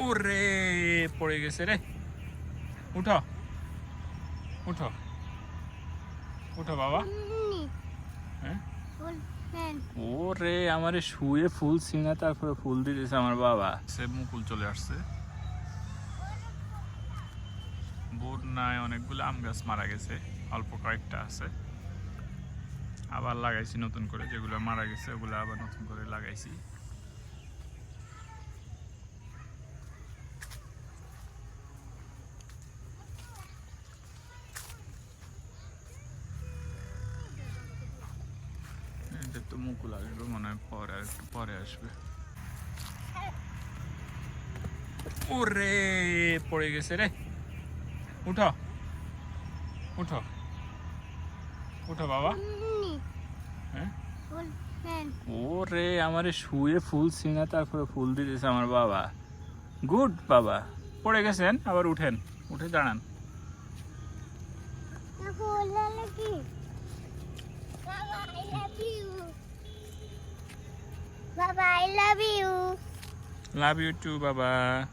ওরে, পড়ে গেছে রে। উঠো। উঠো। উঠো বাবা। হ্যাঁ? ওরে, আমার শুয়ে ফুল ছিঁড়া তারপরে ফুল দিতেছে আমার বাবা। সে মুকুল চলে আসছে। বন্যায় অনেকগুলো আম গাছ মারা গেছে। অল্প কয়েকটা আছে। আবার লাগাইছি নতুন করে। যেগুলো মারা গেছে, ওগুলো আবার নতুন করে লাগাইছি। এটা তো মুকুল আসবে মনে হয় পরে একটু পরে আসবে। ওরে পড়ে গেছে রে। উঠো। উঠো। উঠো বাবা। হ্যাঁ? ওরে আমার শুয়ে ফুল ছিঁড়া তারপরে ফুল দিতেছে আমার বাবা। গুড বাবা। পড়ে গেছেন আবার উঠেন। উঠে দাঁড়ান। Baba, I love you. Love you too, Baba.